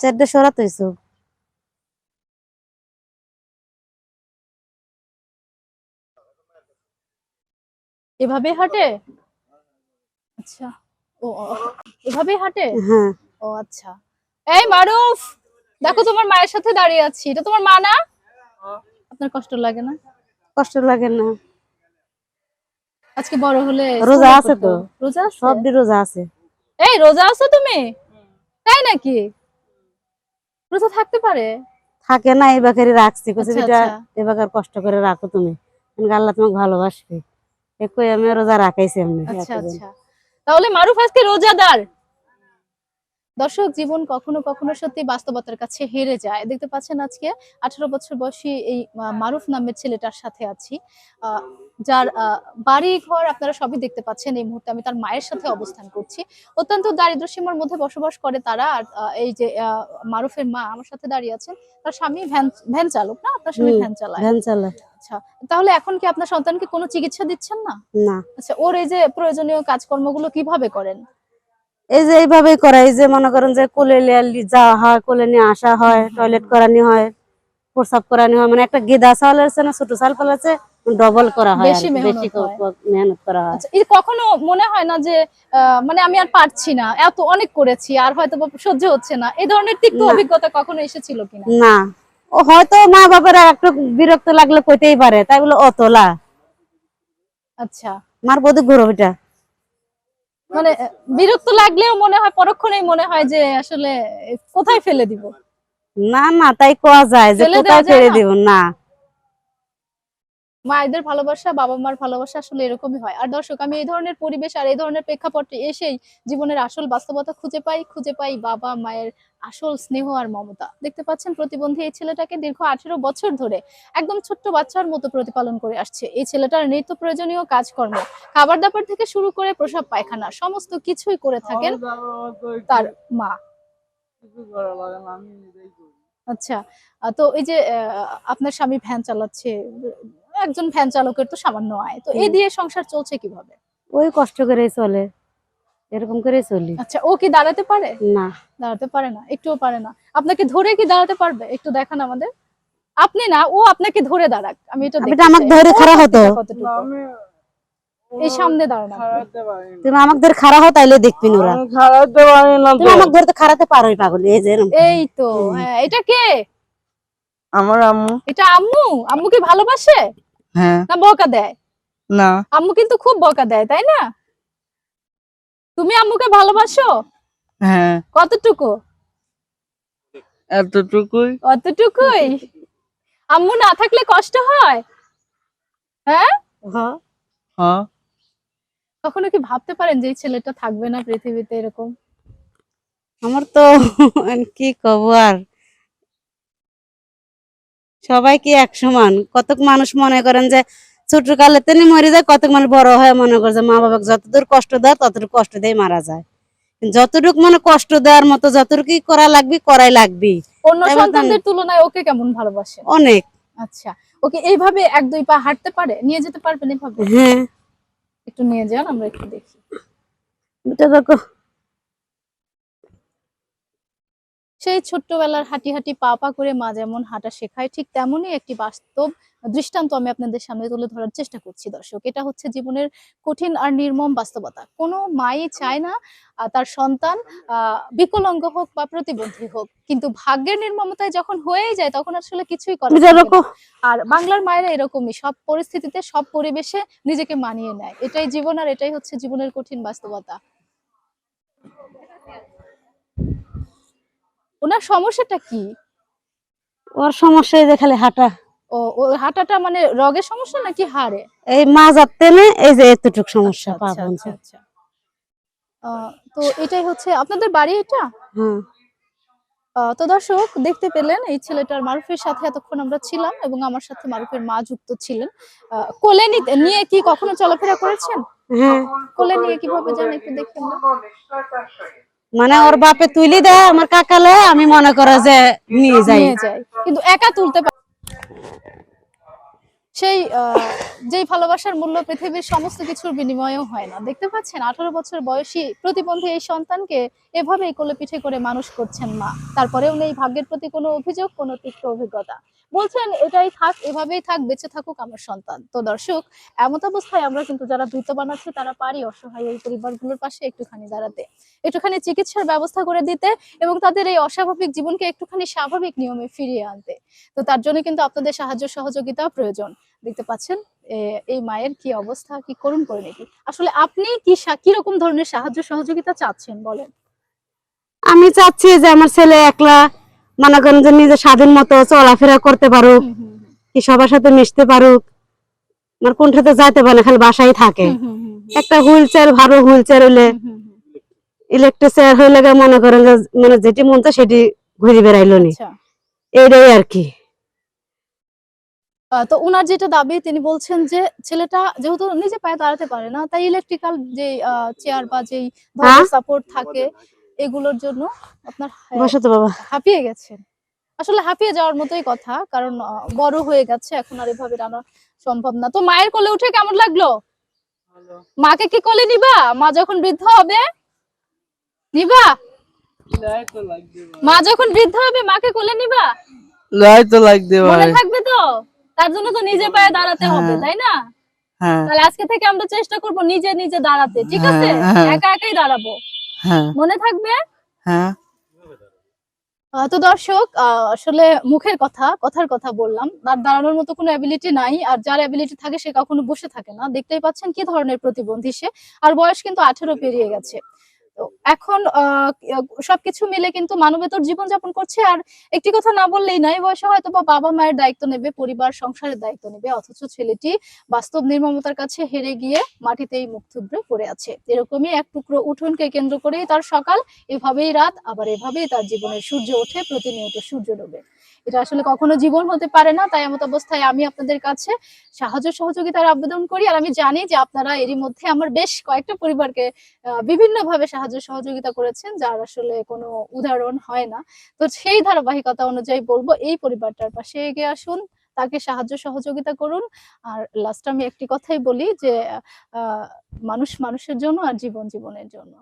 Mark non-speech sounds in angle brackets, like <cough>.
চারটে সরাতে হয়েছে এভাবে হাঁটে? আচ্ছা। ও এভাবে হাঁটে? হ্যাঁ। ও আচ্ছা। এই মারুফ দেখো তোমার মায়ের সাথে দাঁড়িয়ে আছি। এটা তোমার মা না? আপনার কষ্ট লাগে না? কষ্ট লাগে না। আজকে বড় হলে রোজা আছে তো। রোজা সব দিন রোজা আছে। এই রোজা আছো তুমি? তাই নাকি? রোজা থাকতে পারে। থাকে না এই বাকারি রাখছি। কইছে আচ্ছা, বেটা আচ্ছা। এই বাকার কষ্ট করে রাখো তুমি। আল্লাহ তোমাকে ভালোবাসবে। একই আমি রোজা রাখাইছি এমনি। আচ্ছা আচ্ছা। তাহলে মারুফ আজকে রোজাদার? দর্শক জীবন কখনো কখনো সত্যি বাস্তবতার কাছে হেরে যায়। দেখতে পাচ্ছেন আজকে আঠারো বছর বয়সী এই মারুফ নামের ছেলেটার সাথে আছি। যার বাড়ি ঘর আপনারা সবই দেখতে পাচ্ছেন এই মুহূর্তে। আমি তার মায়ের সাথে অবস্থান করছি। অত্যন্ত দারিদ্র সীমার মধ্যে বসবাস করে তারা আর এই যে মারুফের মা আমার সাথে দাঁড়িয়ে আছেন। তার স্বামী ভ্যান ভ্যান চালক না? আপনার স্বামী ভ্যান চালায়। ভ্যান চালা আচ্ছা তাহলে এখন কি আপনার সন্তানকে কোনো চিকিৎসা দিচ্ছেন না? না। আচ্ছা ওর এই যে প্রয়োজনীয় কাজকর্মগুলো কীভাবে করেন? এই যে এইভাবেই করা এই যে মনে করেন যে কোলে যাওয়া হয় কোলে নিয়ে আসা হয় টয়লেট করানি হয় প্রসাব করানি হয় মানে একটা গেদা চাল আছে না ছোট চাল পালাছে ডবল করা হয় বেশি মেহনত করা হয়। আচ্ছা কখনো মনে হয় না যে মানে আমি আর পারছি না এত অনেক করেছি আর হয়তো সহ্য হচ্ছে না এই ধরনের তিক্ত অভিজ্ঞতা কখনো এসেছিল কিনা? না। ও হয়তো মা বাবারা একটু বিরক্ত লাগলে কইতেই পারে তাই বলে অতলা আচ্ছা। মার বোধ বধু গৌরবটা মানে বিরক্ত লাগলেও মনে হয় পরক্ষণেই মনে হয় যে আসলে কোথায় ফেলে দিব? না না তাই কোয়া যায় যে কোথায় ফেলে দিব? না। মায়েদের ভালোবাসা বাবা মার ভালোবাসা আসলে এরকমই হয়। আর দর্শক আমি এই ধরনের পরিবেশ আর এই ধরনের প্রেক্ষাপটে এসেই জীবনের আসল বাস্তবতা খুঁজে পাই খুঁজে পাই বাবা মায়ের আসল স্নেহ আর মমতা। দেখতে পাচ্ছেন প্রতিবন্ধী এই ছেলেটাকে দীর্ঘ আঠেরো বছর ধরে একদম ছোট্ট বাচ্চার মতো প্রতিপালন করে আসছে। এই ছেলেটার নিত্য প্রয়োজনীয় কাজকর্ম খাবার দাবার থেকে শুরু করে প্রসাব পায়খানা সমস্ত কিছুই করে থাকেন তার মা। আচ্ছা তো এই যে আপনার স্বামী ভ্যান চালাচ্ছে একজন ফ্যান চালকের তো সামান্য আয়। তো এই দিয়ে সংসার চলছে কীভাবে? ওই কষ্ট করে চলে। এরকম করে চলি। আচ্ছা ও কি দাঁড়াতে পারে? না। দাঁড়াতে পারে না একটুও পারে না। আপনাকে ধরে কি দাঁড়াতে পারবে? একটু দেখান আমাদের। আপনি না ও আপনাকে ধরে দাঁড়াক। আমি এটা তো আমাকে ধরে খাড়া হতো। এই সামনে দাঁড়ান। তুমি আমাকে ধরে খাড়া হও তাইলে দেখবি ওরা খারাতে পারি না তুমি আমাকে ধরে তো খাড়াতে পারোই পাগল এই যে এই তো হ্যাঁ, এটা কে? আমার আম্মু। এটা আম্মু? আম্মু কি ভালোবাসে? হ্যাঁ। না বকা দেয়। না। আম্মু কিন্তু খুব বকা দেয় তাই না? তুমি আম্মুকে ভালোবাসো? হ্যাঁ। কতটুকু? এতটুকুই। অতটুকুই? আম্মু না থাকলে কষ্ট হয়? হ্যাঁ? হ্যাঁ। হ্যাঁ। কখনো কি ভাবতে পারেন যে এই ছেলেটা থাকবে না পৃথিবীতে এরকম? আমার তো <laughs> কি কব আর? সবাই কি এক সমান। কতক মানুষ মনে করেন যে ছোট কালে তিনি মরে যায় কতক মানুষ বড় হয়ে মনে করে যে মা বাবাকে যতদূর কষ্ট দেয় ততটুকু কষ্ট দিয়ে মারা যায়। যতটুকু মানে কষ্ট দেওয়ার মতো যতটুকু করা লাগবে করাই লাগবে অন্য সন্তানদের তুলনায় ওকে কেমন ভালোবাসে? অনেক। আচ্ছা ওকে এইভাবে এক দুই পা হাঁটতে পারে? নিয়ে যেতে পারবেন এভাবে? হ্যাঁ। একটু নিয়ে যান আমরা একটু দেখি। এটা দেখো। সেই ছোট্টবেলার হাঁটি হাঁটি পা পা করে মা যেমন হাঁটা শেখায় ঠিক তেমনই একটি বাস্তব দৃষ্টান্ত আমি আপনাদের সামনে তুলে ধরার চেষ্টা করছি দর্শক। এটা হচ্ছে জীবনের কঠিন আর নির্মম বাস্তবতা। কোনো মাই চায় না তার সন্তান বিকলাঙ্গ হোক বা প্রতিবন্ধী হোক কিন্তু ভাগ্যের নির্মমতায় যখন হয়েই যায় তখন আসলে কিছুই করা আর বাংলার মায়েরা এরকমই সব পরিস্থিতিতে সব পরিবেশে নিজেকে মানিয়ে নেয়। এটাই জীবন আর এটাই হচ্ছে জীবনের কঠিন বাস্তবতা। ওনার সমস্যাটা কি? ওর সমস্যা যে খালি হাঁটা। ও হাঁটাটা মানে রগের সমস্যা নাকি হাড়ে? এই মা যাতে না এই যে এতটুক সমস্যা আচ্ছা, পা আচ্ছা, আচ্ছা। তো এটাই হচ্ছে আপনাদের বাড়ি এটা? হ্যাঁ। আহ, তো দর্শক দেখতে পেলেন এই ছেলেটার মারুফের সাথে এতক্ষণ আমরা ছিলাম এবং আমার সাথে মারুফের মা যুক্ত ছিলেন। কোলে নিয়ে কি কখনো চলাফেরা করেছেন? হ্যাঁ। কোলে নিয়ে কীভাবে যান একটু দেখি আমরা মানে ওর বাপে তুলি দেয় আমার কাকালে, আমি মনে করে যে নিয়ে যাই। কিন্তু একা তুলতে সেই যেই ভালোবাসার মূল্য পৃথিবীর সমস্ত কিছুর বিনিময়েও হয় না। দেখতে পাচ্ছেন, আঠারো বছর বয়সী প্রতিবন্ধী এই সন্তানকে এভাবেই কোলে পিঠে করে মানুষ করছেন মা। তারপরেও নেই ভাগ্যের প্রতি কোনো অভিযোগ, কোনো তিক্ত অভিজ্ঞতা। বলছেন, এটাই থাক, এভাবেই থাক, বেঁচে থাকুক আমার সন্তান। তো দর্শক, এমত অবস্থায় আমরা কিন্তু যারা বিত্তবান আছে, তারা পারি অসহায় এই পরিবারগুলোর পাশে একটুখানি দাঁড়াতে। একটুখানি চিকিৎসার ব্যবস্থা করে দিতে এবং তাদের এই অস্বাভাবিক জীবনকে একটুখানি স্বাভাবিক নিয়মে ফিরিয়ে আনতে। তো তার জন্য কিন্তু আপনাদের সাহায্য সহযোগিতা প্রয়োজন। দেখতে পাচ্ছেন এই মায়ের কি অবস্থা কি করুণ করে নাকি আসলে আপনি কি রকম ধরনের সাহায্য সহযোগিতা চাচ্ছেন বলেন? আমি চাচ্ছি যে আমার ছেলে একলা মনে করেন যে নিজে স্বাধীন মতো চলাফেরা করতে পারুক। কি সবার সাথে মিশতে পারুক আমার কোনটাতে যাইতে পারে খালি বাসায় থাকে। একটা হুইল চেয়ার ভালো হুইল চেয়ার হইলে। ইলেকট্রিক চেয়ার হইলে মনে করেন যে মানে যেটি মন চায় সেটি ঘুরে বেড়াইলো নি। আচ্ছা। এইটাই আর কি। তো উনার যেটা দাবি তিনি বলছেন যে ছেলেটা যেহেতু নিজে পায়ে দাঁড়াতে পারে না তাই ইলেকট্রিক্যাল যে চেয়ার বা যেই হ্যাঁ? সাপোর্ট থাকে এগুলোর জন্য আপনার হ্যাঁ, বাবা। হাঁপিয়ে গেছেন। আসলে হাঁপিয়ে যাওয়ার মতোই কথা কারণ বড় হয়ে গেছে এখন আর এভাবে রান্না সম্ভব না। তো মায়ের কোলে উঠে কেমন লাগল? মাকে কি কোলে নিবা? মা যখন বৃদ্ধ হবে নিবা? মা যখন বৃদ্ধ হবে মাকে কোলে নিবা? লাই তো লাগবে মনে থাকবে তো? তার জন্য তো নিজে পায়ে দাঁড়াতে হবে হ্যাঁ। তাই না? হ্যাঁ। তাহলে আজকে থেকে আমরা চেষ্টা করব নিজে নিজে দাঁড়াতে ঠিক আছে? হ্যাঁ, হ্যাঁ। একা একাই দাঁড়াবো। মনে থাকবে? হ্যাঁ। তো দর্শক আসলে মুখের কথা কথার কথা বললাম। তার দাঁড়ানোর মতো কোনো অ্যাবিলিটি নাই আর যার অ্যাবিলিটি থাকে সে কখনো বসে থাকে না। দেখতেই পাচ্ছেন কি ধরনের প্রতিবন্ধী সে। আর বয়স কিন্তু আঠেরো পেরিয়ে গেছে। এখন সবকিছু মিলে কিন্তু মানবেতর জীবনযাপন করছে। আর একটি কথা না বললেই নাই বয়সে হয়তো বা বাবা মায়ের দায়িত্ব নেবে, পরিবার, সংসারের দায়িত্ব নেবে, অথচ ছেলেটি বাস্তব নির্মমতার কাছে হেরে গিয়ে মাটিতেই মুখ থুবড়ে পড়ে আছে। এরকমই এক টুকরো উঠোনকে কেন্দ্র করেই তার সকাল, এভাবেই রাত, আবার এভাবেই তার জীবনের সূর্য ওঠে, প্রতিনিয়ত সূর্য ডোবে। এটা আসলে কখনো জীবন হতে পারে না, তাই এমত অবস্থায় আমি আপনাদের কাছে সাহায্য সহযোগিতার আবেদন করি। আর আমি জানি যে আপনারা এরই মধ্যে আমার বেশ কয়েকটা পরিবারকে বিভিন্ন ভাবে সাহায্য সহযোগিতা করেছেন, যার আসলে কোনো উদাহরণ হয় না। তো সেই ধারাবাহিকতা অনুযায়ী বলব, এই পরিবারটার পাশে এগিয়ে আসুন, তাকে সাহায্য সহযোগিতা করুন। আর লাস্ট আমি একটি কথাই বলি যে মানুষ মানুষের জন্য আর জীবন জীবনের জন্য।